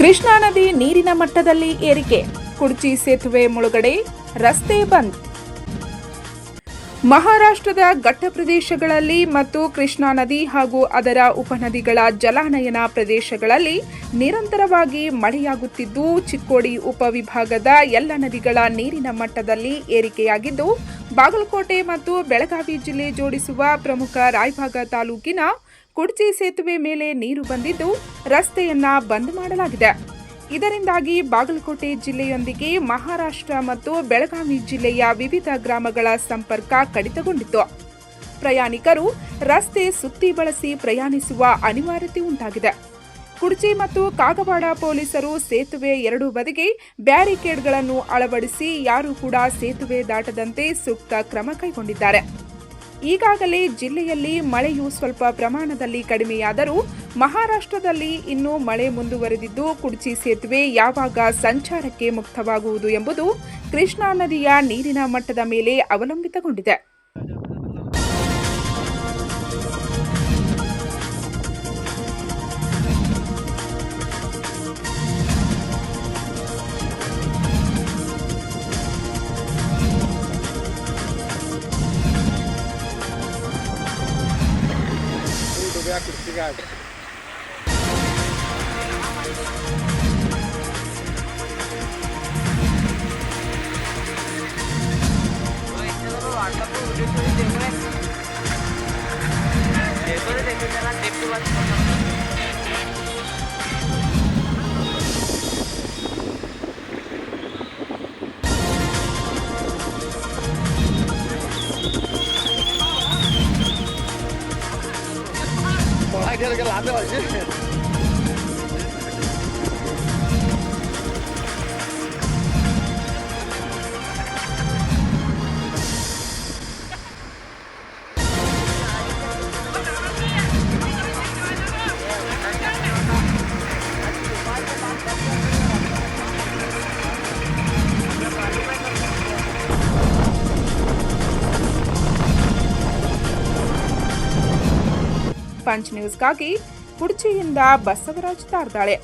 ಕೃಷ್ಣಾ ನದಿ ನೀರಿನ ಮಟ್ಟದಲ್ಲಿ ಏರಿಕೆ. ಕುಡ್ಚಿ ಸೇತುವೆ ಮುಳುಗಡೆ, ರಸ್ತೆ ಬಂದ್. ಮಹಾರಾಷ್ಟ್ರದ ಘಟ್ಟ ಪ್ರದೇಶಗಳಲ್ಲಿ ಮತ್ತು ಕೃಷ್ಣಾ ನದಿ ಹಾಗೂ ಅದರ ಉಪನದಿಗಳ ಜಲಾನಯನ ಪ್ರದೇಶಗಳಲ್ಲಿ ನಿರಂತರವಾಗಿ ಮಳೆಯಾಗುತ್ತಿದ್ದು, ಚಿಕ್ಕೋಡಿ ಉಪವಿಭಾಗದ ಎಲ್ಲ ನದಿಗಳ ನೀರಿನ ಮಟ್ಟದಲ್ಲಿ ಏರಿಕೆಯಾಗಿದ್ದು, ಬಾಗಲಕೋಟೆ ಮತ್ತು ಬೆಳಗಾವಿ ಜಿಲ್ಲೆ ಜೋಡಿಸುವ ಪ್ರಮುಖ ರಾಯಭಾಗ ತಾಲೂಕಿನ ಕುಡ್ಚಿ ಸೇತುವೆ ಮೇಲೆ ನೀರು ಬಂದಿದ್ದು ರಸ್ತೆಯನ್ನ ಬಂದ್ ಮಾಡಲಾಗಿದೆ. ಇದರಿಂದಾಗಿ ಬಾಗಲಕೋಟೆ ಜಿಲ್ಲೆಯೊಂದಿಗೆ ಮಹಾರಾಷ್ಟ್ರ ಮತ್ತು ಬೆಳಗಾವಿ ಜಿಲ್ಲೆಯ ವಿವಿಧ ಗ್ರಾಮಗಳ ಸಂಪರ್ಕ ಕಡಿತಗೊಂಡಿತ್ತು. ಪ್ರಯಾಣಿಕರು ರಸ್ತೆ ಸುತ್ತಿ ಬಳಸಿ ಪ್ರಯಾಣಿಸುವ ಅನಿವಾರ್ಯತೆ ಉಂಟಾಗಿದೆ. ಕುಡ್ಚಿ ಮತ್ತು ಕಾಗವಾಡ ಪೊಲೀಸರು ಸೇತುವೆ ಎರಡೂ ಬದಿಗೆ ಬ್ಯಾರಿಕೇಡ್ಗಳನ್ನು ಅಳವಡಿಸಿ ಯಾರೂ ಕೂಡ ಸೇತುವೆ ದಾಟದಂತೆ ಸೂಕ್ತ ಕ್ರಮ ಕೈಗೊಂಡಿದ್ದಾರೆ. ಈಗಾಗಲೇ ಜಿಲ್ಲೆಯಲ್ಲಿ ಮಳೆಯು ಸ್ವಲ್ಪ ಪ್ರಮಾಣದಲ್ಲಿ ಕಡಿಮೆಯಾದರೂ ಮಹಾರಾಷ್ಟ್ರದಲ್ಲಿ ಇನ್ನೂ ಮಳೆ ಮುಂದುವರೆದಿದ್ದು ಕುಡ್ಚಿ ಸೇತುವೆ ಯಾವಾಗ ಸಂಚಾರಕ್ಕೆ ಮುಕ್ತವಾಗುವುದು ಎಂಬುದು ಕೃಷ್ಣಾ ನದಿಯ ನೀರಿನ ಮಟ್ಟದ ಮೇಲೆ ಅವಲಂಬಿತಗೊಂಡಿದೆ. गया कुर्सी का आर्डर देख रहे हैं देखो देखो जरा देख के बात 贴了个蓝的耳机 ಪಂಚ್ ನ್ಯೂಸ್ಗಾಗಿ ಕುಡ್ಚಿಯಿಂದ ಬಸವರಾಜ್ ತಾರ್ದಾಳೆ.